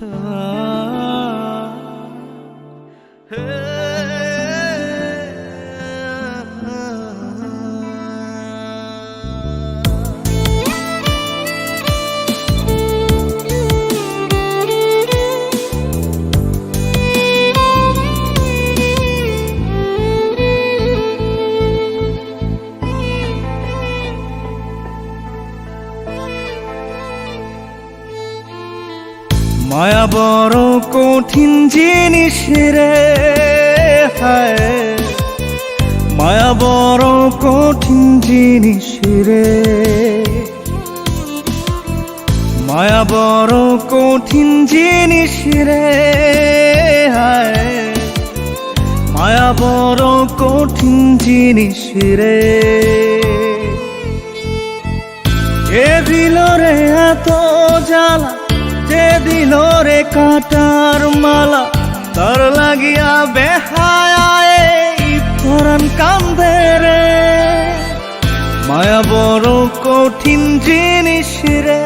啊。মায়া বড় কঠিন জিনিস রে, হায়। মায়া বড় কঠিন জিনিস রে। মায়া বড় কঠিন জিনিস রে, হায়। মায়া বড় কঠিন জিনিস রে। যে দিল রে এত জ্বালা? যে দিল রে কাটার মালা। তার লাগিয়া বেহায় পরান কান্দে রে। মায়া বড় কঠিন জিনিস রে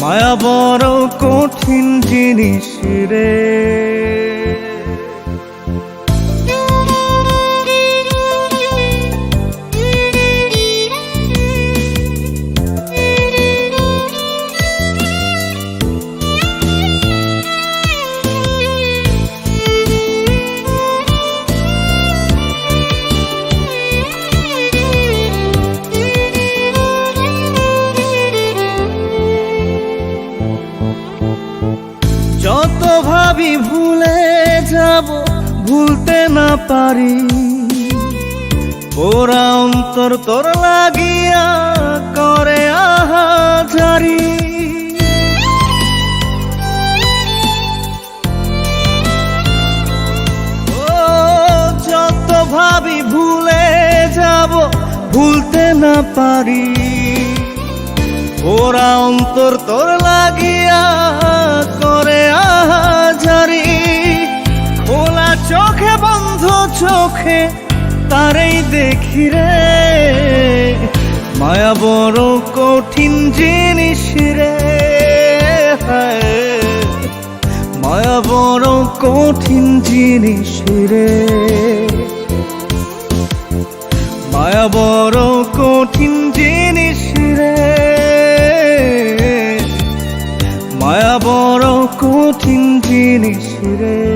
মায়া বড় কঠিন জিনিস রে। ভাবি ভুলে যাব, ভুলতে না পারি। ওরা অন্তর তোর লাগিয়া করে আহাজারি। ও, যত ভাবি ভুলে যাব, ভুলতে না পারি। ওরা অন্তর তোর লাগিয়া করে আহাজারি। খোলা চোখে, বন্ধ চোখে তারেই দেখি রে। মায়া বড় কঠিন জিনিস রে। মায়া বড় কঠিন জিনিস রে। মায়া বড় কঠিন জিনিস জিনিস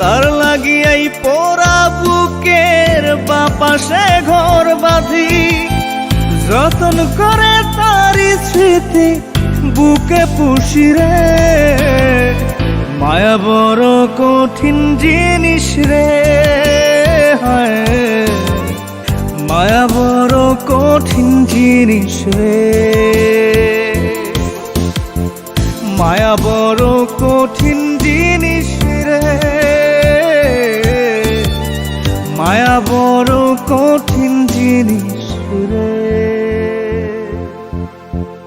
তার লাগিয়াই পোড়া বুকের বাপাসে ঘর বাঁধি। যতন করে তারি স্মৃতি বুকে পুষি রে। মায়া বড় কঠিন জিনিস রে, হায়। মায়া বড় কঠিন জিনিস রে। মায়া বড় কঠিন বড় কঠিন জিনিস।